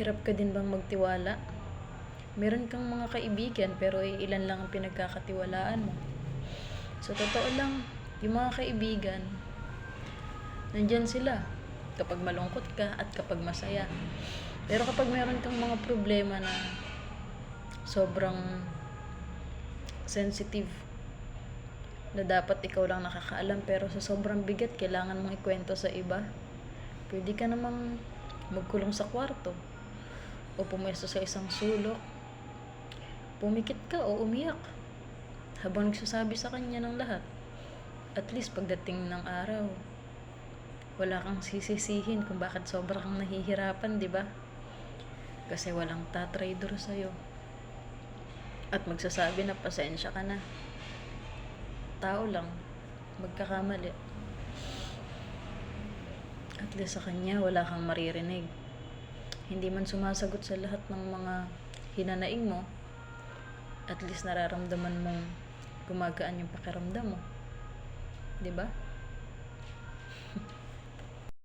Hirap ka din bang magtiwala? Meron kang mga kaibigan pero ilan lang ang pinagkakatiwalaan mo. Sa totoo lang, yung mga kaibigan, nandyan sila kapag malungkot ka at kapag masaya. Pero kapag meron kang mga problema na sobrang sensitive na dapat ikaw lang nakakaalam pero sa sobrang bigat kailangan mong ikwento sa iba pwede ka namang magkulong sa kwarto o pumwesto sa isang sulok pumikit ka o umiyak habang nagsasabi sa kanya ng lahat at least pagdating ng araw wala kang sisisihin kung bakit sobrang kang nahihirapan, di ba? Kasi walang tatrader sa'yo. At magsasabi na pasensya ka na. Tao lang, magkakamali. At least sa kanya, wala kang maririnig. Hindi man sumasagot sa lahat ng mga hinanaing mo, at least nararamdaman mong gumagaan yung pakiramdam mo. 'Di ba?